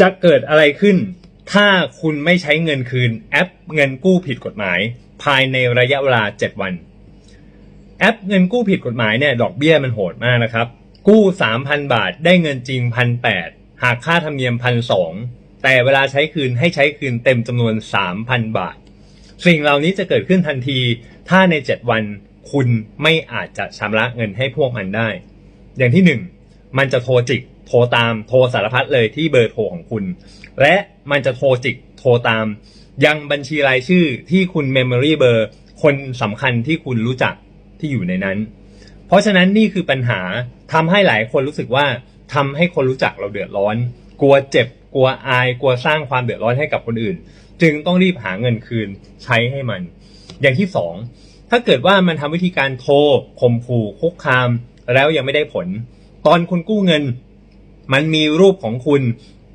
จะเกิดอะไรขึ้น ถ้าคุณไม่ใช้เงินคืนแอปเงินกู้ผิดกฎหมาย ภายในระยะเวลา 7 วัน แอปเงินกู้ผิดกฎหมายเนี่ยดอกเบี้ยมันโหดมากนะครับ กู้ 3,000 บาทได้เงินจริง 1,800 หากค่าธรรมเนียม 1,200 แต่เวลาใช้คืนให้ใช้คืนเต็มจำนวน 3,000 บาท สิ่งเหล่านี้จะเกิดขึ้นทันที ถ้าใน 7 วันคุณไม่อาจจะชำระเงินให้พวกมันได้ อย่างที่หนึ่งมันจะโทรจิก โทรตามโทรสารพัดเลยที่เบอร์โทรของคุณ และมันจะโทรจิกโทรตาม ยังบัญชีรายชื่อที่คุณ Memory เบอร์คนสำคัญที่คุณรู้จักที่อยู่ในนั้น เพราะฉะนั้นนี่คือปัญหาทำให้หลายคนรู้สึกว่าทำให้คนรู้จักเราเดือดร้อน กลัวเจ็บ กลัวอาย กลัวสร้างความเดือดร้อนให้กับคนอื่น จึงต้องรีบหาเงินคืนใช้ให้มัน อย่างที่สองถ้าเกิดว่ามันทำวิธีการโทรข่มขู่คุกคาม แล้วยังไม่ได้ผล ตอนคุณกู้เงิน มันมีรูปของคุณ